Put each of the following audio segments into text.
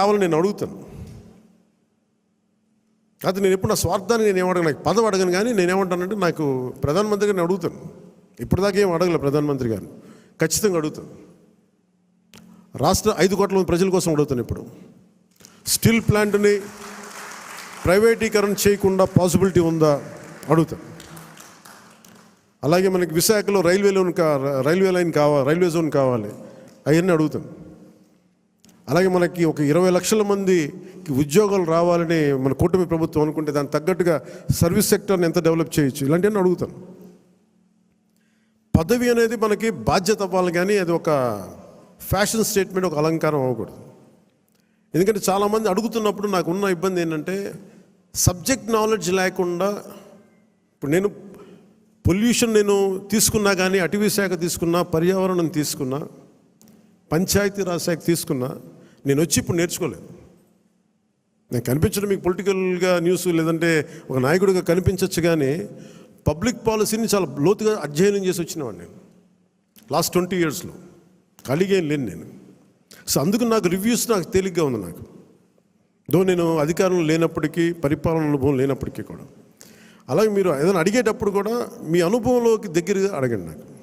కావాలని నేను అడుగుతాను. అది నేను ఎప్పుడు నా స్వార్థాన్ని నేను ఏమడగను? నాకు పదం అడగను కానీ నేనేమంటానంటే నాకు ప్రధానమంత్రి గారిని అడుగుతాను. ఇప్పటిదాకా ఏం అడగలే ప్రధానమంత్రి గారిని ఖచ్చితంగా అడుగుతాను. రాష్ట్ర ఐదు కోట్ల మంది ప్రజల కోసం అడుగుతాను ఇప్పుడు. స్టీల్ ప్లాంట్ని ప్రైవేటీకరణ చేయకుండా పాసిబిలిటీ ఉందా? అడుగుతాను. అలాగే మనకి విశాఖలో రైల్వే లోన్ కా రైల్వే లైన్ కావాలి రైల్వే జోన్ కావాలి. అవన్నీ అడుగుతాను. అలాగే మనకి ఒక ఇరవై లక్షల మందికి ఉద్యోగాలు రావాలని మన కూటమి ప్రభుత్వం అనుకుంటే దానికి తగ్గట్టుగా సర్వీస్ సెక్టర్ని ఎంత డెవలప్ చేయొచ్చు? ఇలాంటివన్నీ అడుగుతాను. పదవి అనేది మనకి బాధ్యత అవ్వాలి కానీ అది ఒక ఫ్యాషన్ స్టేట్మెంట్ ఒక అలంకారం అవ్వకూడదు. ఎందుకంటే చాలామంది అడుగుతున్నప్పుడు నాకు ఉన్న ఇబ్బంది ఏంటంటే సబ్జెక్ట్ నాలెడ్జ్ లేకుండా ఇప్పుడు నేను పొల్యూషన్ నేను తీసుకున్నా కానీ అటవీ శాఖ తీసుకున్నా పర్యావరణం తీసుకున్నా పంచాయతీరాజ్ శాఖ తీసుకున్నా నేను వచ్చి ఇప్పుడు నేర్చుకోలేదు. నేను కనిపించడం మీకు పొలిటికల్గా న్యూస్ లేదంటే ఒక నాయకుడిగా కనిపించవచ్చు కానీ పబ్లిక్ పాలసీని చాలా లోతుగా అధ్యయనం చేసి వచ్చినవాడిని నేను. లాస్ట్ ట్వంటీ ఇయర్స్లో. ఖాళీగా లేను నేను. సో అందుకు నాకు రివ్యూస్ నాకు తేలిగ్గా ఉంది నాకు. దో నేను అధికారంలో లేనప్పటికీ పరిపాలన అనుభవం లేనప్పటికీ కూడా. అలాగే మీరు ఏదైనా అడిగేటప్పుడు కూడా మీ అనుభవంలోకి దగ్గరగా అడగండి నాకు.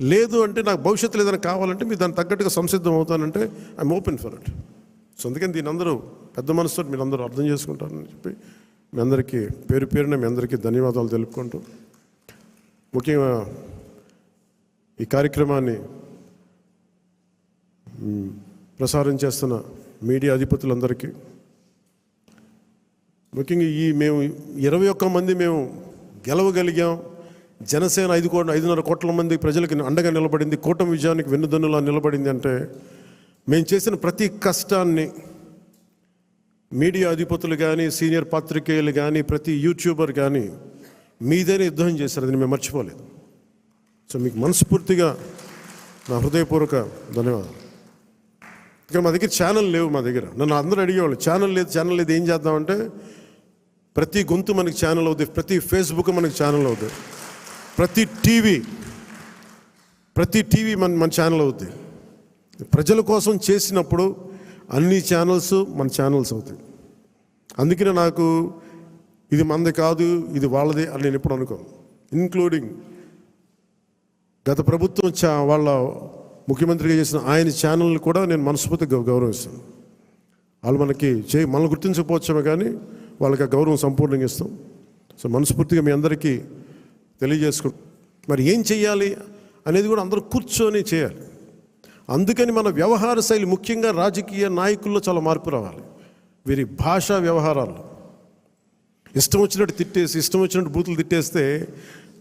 లేదు అంటే నాకు భవిష్యత్తులో ఏదైనా కావాలంటే మీరు దానికి తగ్గట్టుగా సంసిద్ధం అవుతానంటే I'm open for it so అందుకని దీని అందరూ పెద్ద మనసుతో మీరు అందరూ అర్థం చేసుకుంటారని చెప్పి మీ అందరికీ పేరు పేరున మీ అందరికీ ధన్యవాదాలు తెలుపుకుంటూ ముఖ్యంగా ఈ కార్యక్రమాన్ని ప్రసారం చేస్తున్న మీడియా అధిపతులందరికీ ముఖ్యంగా ఈ మేము ఇరవై ఒక్క మంది మేము గెలవగలిగాం. జనసేన ఐదు కోట్ల ఐదున్నర కోట్ల మంది ప్రజలకు అండగా నిలబడింది కూటమి విజయానికి వెన్నుదన్నులా నిలబడింది అంటే మేము చేసిన ప్రతి కష్టాన్ని మీడియా అధిపతులు కానీ సీనియర్ పాత్రికేయులు కానీ ప్రతి యూట్యూబర్ కానీ మీదైనా యుద్ధం చేశారు అది మేము మర్చిపోలేదు. సో మీకు మనస్ఫూర్తిగా నా హృదయపూర్వక ధన్యవాదాలు. ఇక్కడ మా దగ్గర ఛానల్ లేవు మా దగ్గర. నన్ను అందరూ అడిగేవాళ్ళు ఛానల్ లేదు ఛానల్ లేదు ఏం చేద్దామంటే ప్రతి గొంతు మనకి ఛానల్ అవుతుంది ప్రతి ఫేస్బుక్ మనకి ఛానల్ అవుతుంది ప్రతి టీవీ ప్రతి టీవీ మన మన ఛానల్ అవుతుంది ప్రజల కోసం చేసినప్పుడు అన్ని ఛానల్స్ మన ఛానల్స్ అవుతాయి. అందుకనే నాకు ఇది మనది కాదు ఇది వాళ్ళది అని నేను ఎప్పుడు అనుకోను. ఇన్క్లూడింగ్ గత ప్రభుత్వం చా వాళ్ళ ముఖ్యమంత్రిగా చేసిన ఆయన ఛానల్ కూడా నేను మనస్ఫూర్తిగా గౌరవిస్తాను. వాళ్ళు మనకి చే మనల్ని గుర్తించకపోవచ్చామే కానీ వాళ్ళకి ఆ గౌరవం సంపూర్ణంగా ఇస్తాం. సో మనస్ఫూర్తిగా మీ అందరికీ తెలియజేసుకు మరి ఏం చెయ్యాలి అనేది కూడా అందరూ కూర్చొని చేయాలి. అందుకని మన వ్యవహార శైలి ముఖ్యంగా రాజకీయ నాయకుల్లో చాలా మార్పు రావాలి. వీరి భాషా వ్యవహారాలు ఇష్టం వచ్చినట్టు తిట్టేసి ఇష్టం వచ్చినట్టు బూతులు తిట్టేస్తే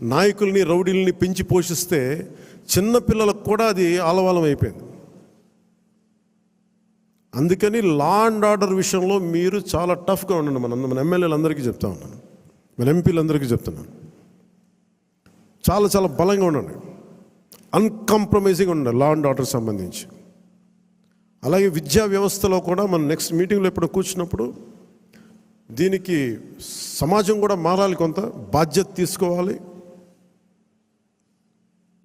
నాయకుల్ని రౌడీల్ని పెంచి పోషిస్తే చిన్నపిల్లలకు కూడా అది ఆలవాలం అయిపోయింది. అందుకని లా అండ్ ఆర్డర్ విషయంలో మీరు చాలా టఫ్గా ఉండండి. మన మన ఎమ్మెల్యేలందరికీ చెప్తా ఉన్నాను. మన ఎంపీలందరికీ చెప్తున్నాను. చాలా చాలా బలంగా ఉండండి. అన్కాంప్రమైజింగ్ ఉండండి లా అండ్ ఆర్డర్ సంబంధించి. అలాగే విద్యా వ్యవస్థలో కూడా మనం నెక్స్ట్ మీటింగ్లో ఎప్పుడు కూర్చున్నప్పుడు దీనికి సమాజం కూడా మారాలి కొంత బాధ్యత తీసుకోవాలి.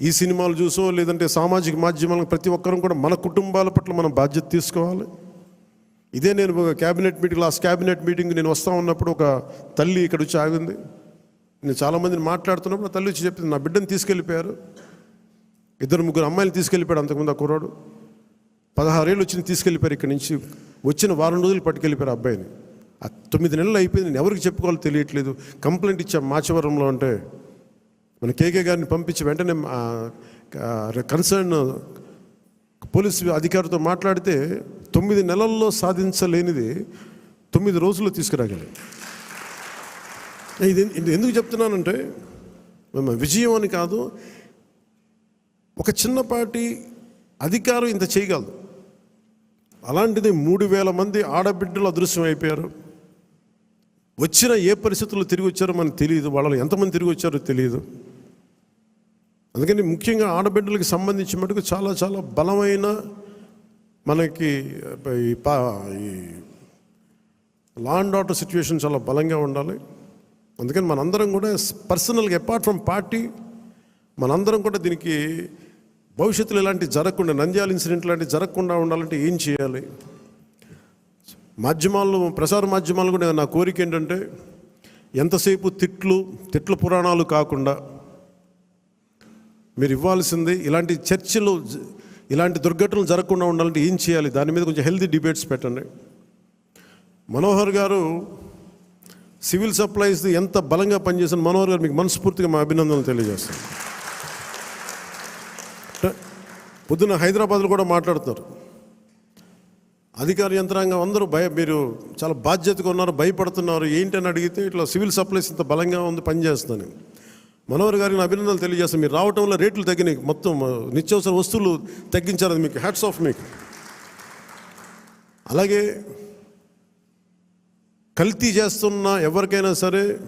ఈ సినిమాలు చూసో లేదంటే సామాజిక మాధ్యమాలకు ప్రతి ఒక్కరం కూడా మన కుటుంబాల పట్ల మనం బాధ్యత తీసుకోవాలి. ఇదే నేను ఒక cabinet meeting last cabinet meeting నేను వస్తూ ఉన్నప్పుడు ఒక తల్లి ఇక్కడ వచ్చి ఆగింది. నేను చాలామందిని మాట్లాడుతున్నప్పుడు నా తల్లి వచ్చి చెప్పింది నా బిడ్డను తీసుకెళ్ళిపోయారు. ఇద్దరు ముగ్గురు అమ్మాయిలు తీసుకెళ్ళిపోయాడు అంతకుముందు ఆ కుర్రాడు. పదహారేళ్ళు వచ్చి తీసుకెళ్ళిపోయారు ఇక్కడి నుంచి. వచ్చిన వారం రోజులు పట్టుకెళ్ళిపోయారు ఆ అబ్బాయిని. ఆ తొమ్మిది నెలలు అయిపోయింది నేను ఎవరికి చెప్పుకోవాలో తెలియట్లేదు. కంప్లైంట్ ఇచ్చాం మాచవరంలో అంటే మన కేకే గారిని పంపించి వెంటనే కన్సర్న్ పోలీస్ అధికారితో మాట్లాడితే తొమ్మిది నెలల్లో సాధించలేనిది తొమ్మిది రోజుల్లో తీసుకురాగలి ఇది ఇది ఎందుకు చెప్తున్నానంటే విజయం అని కాదు ఒక చిన్నపాటి అధికారం ఇంత చేయగలదు. అలాంటిది మూడు వేల మంది ఆడబిడ్డలు అదృశ్యం అయిపోయారు. వచ్చిన ఏ పరిస్థితుల్లో తిరిగి వచ్చారో మనకు తెలియదు. వాళ్ళు ఎంతమంది తిరిగి వచ్చారో తెలియదు. అందుకని ముఖ్యంగా ఆడబిడ్డలకు సంబంధించి మటుకు చాలా చాలా బలమైన మనకి ఈ పా ఈ లా అండ్ ఆర్డర్ సిచ్యువేషన్ చాలా బలంగా ఉండాలి. అందుకని మనందరం కూడా పర్సనల్గా అపార్ట్ ఫ్రమ్ పార్టీ మనందరం కూడా దీనికి భవిష్యత్తులో ఇలాంటి జరగకుండా నంద్యాల ఇన్సిడెంట్ లాంటివి జరగకుండా ఉండాలంటే ఏం చేయాలి? మాధ్యమాల్లో ప్రసార మాధ్యమాలు కూడా నా కోరిక ఏంటంటే ఎంతసేపు తిట్లు తిట్ల పురాణాలు కాకుండా మీరు ఇవ్వాల్సింది ఇలాంటి చర్చలు ఇలాంటి దుర్ఘటనలు జరగకుండా ఉండాలంటే ఏం చేయాలి? దాని మీద కొంచెం హెల్తీ డిబేట్స్ పెట్టండి. మనోహర్ గారు సివిల్ సప్లైస్ ఎంత బలంగా పనిచేసిన మనోహర్ గారు మీకు మనస్ఫూర్తిగా మా అభినందనలు తెలియజేస్తాను. పొద్దున్న పొద్దున హైదరాబాద్లో కూడా మాట్లాడుతున్నారు. అధికార యంత్రాంగం అందరూ భయ మీరు చాలా బాధ్యతగా ఉన్నారు భయపడుతున్నారు. ఏంటని అడిగితే ఇట్లా సివిల్ సప్లైస్ ఇంత బలంగా ఉంది పనిచేస్తుందని. మనోహర్ గారికి నా అభినందనలు తెలియజేస్తాను. మీరు రావటంలో రేట్లు తగ్గినాయి మొత్తం నిత్యావసర వస్తువులు తగ్గించారు అది మీకు హ్యాట్స్ ఆఫ్ మీకు. అలాగే కల్తీ చేస్తున్న ఎవరికైనా సరే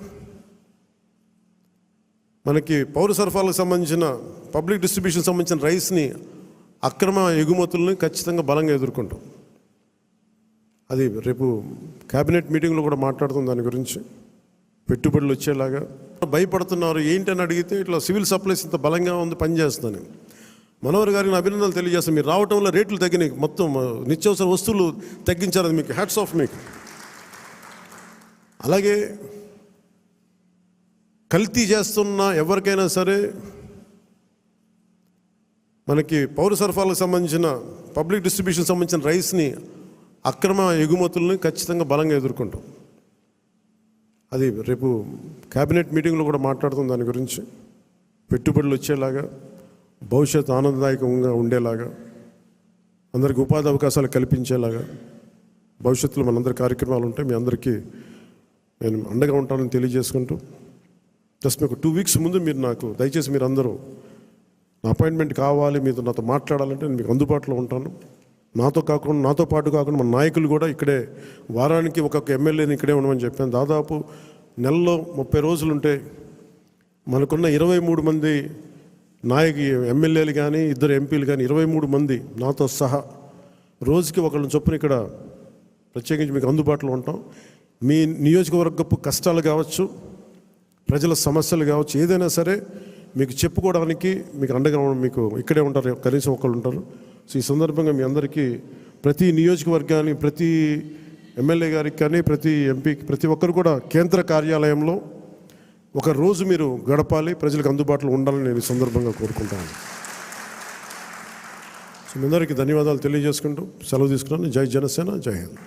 మనకి పౌర సరఫరాలకు సంబంధించిన పబ్లిక్ డిస్ట్రిబ్యూషన్ సంబంధించిన రైస్ని అక్రమ ఎగుమతుల్ని ఖచ్చితంగా బలంగా ఎదుర్కొంటాం. అది రేపు క్యాబినెట్ మీటింగ్లో కూడా మాట్లాడుతుంది దాని గురించి. పెట్టుబడులు వచ్చేలాగా. భయపడుతున్నారు ఏంటని అడిగితే ఇట్లా సివిల్ సప్లైస్ ఇంత బలంగా ఉంది పనిచేస్తుందని మనోహర్ గారికి అభినందనలు తెలియజేస్తాను. మీరు రావటంలో రేట్లు తగ్గినాయి. మొత్తం నిత్యావసర వస్తువులు తగ్గించారు అది మీకు. హ్యాట్స్ ఆఫ్ మీకు. అలాగే కల్తీ చేస్తున్న ఎవరికైనా సరే మనకి పౌర సరఫరాలకు సంబంధించిన పబ్లిక్ డిస్ట్రిబ్యూషన్ సంబంధించిన రైస్ని అక్రమ ఎగుమతుల్ని ఖచ్చితంగా బలంగా ఎదుర్కొంటాం. అది రేపు క్యాబినెట్ మీటింగ్లో కూడా మాట్లాడుతాం దాని గురించి. పెట్టుబడులు వచ్చేలాగా భవిష్యత్ ఆనందదాయకంగా ఉండేలాగా అందరికి ఉపాధి అవకాశాలు కల్పించేలాగా భవిష్యత్తులో మనందరి కార్యక్రమాలు ఉంటాయి మీ అందరికీ నేను అండగా ఉంటానని తెలియజేసుకుంటూ జస్ట్ మీకు టూ వీక్స్ ముందు మీరు నాకు దయచేసి మీరు అందరూ నా అపాయింట్మెంట్ కావాలి మీతో నాతో మాట్లాడాలంటే నేను మీకు అందుబాటులో ఉంటాను. నాతో కాకుండా నాతో పాటు కాకుండా మన నాయకులు కూడా ఇక్కడే వారానికి ఒక్కొక్క ఎమ్మెల్యేని ఇక్కడే ఉండమని చెప్పాను. దాదాపు నెలలో ముప్పై రోజులు ఉంటే మనకున్న ఇరవై మూడు మంది నాయకు ఎమ్మెల్యేలు కానీ ఇద్దరు ఎంపీలు కానీ ఇరవై మూడు మంది నాతో సహా రోజుకి ఒకళ్ళని చొప్పున ఇక్కడ ప్రత్యేకించి మీకు అందుబాటులో ఉంటాం. మీ నియోజకవర్గపు కష్టాలు కావచ్చు ప్రజల సమస్యలు కావచ్చు ఏదైనా సరే మీకు చెప్పుకోవడానికి మీకు అండగా మీకు ఇక్కడే ఉంటారు కనీసం ఒకళ్ళు ఉంటారు. సో ఈ సందర్భంగా మీ అందరికీ ప్రతి నియోజకవర్గానికి ప్రతి ఎమ్మెల్యే గారికి కానీ ప్రతి ఎంపీకి ప్రతి ఒక్కరు కూడా కేంద్ర కార్యాలయంలో ఒక రోజు మీరు గడపాలి ప్రజలకు అందుబాటులో ఉండాలని నేను ఈ సందర్భంగా కోరుకుంటాను. సో మీ అందరికీ ధన్యవాదాలు తెలియజేసుకుంటూ సెలవు తీసుకున్నాను. జై జనసేన జై హింద్.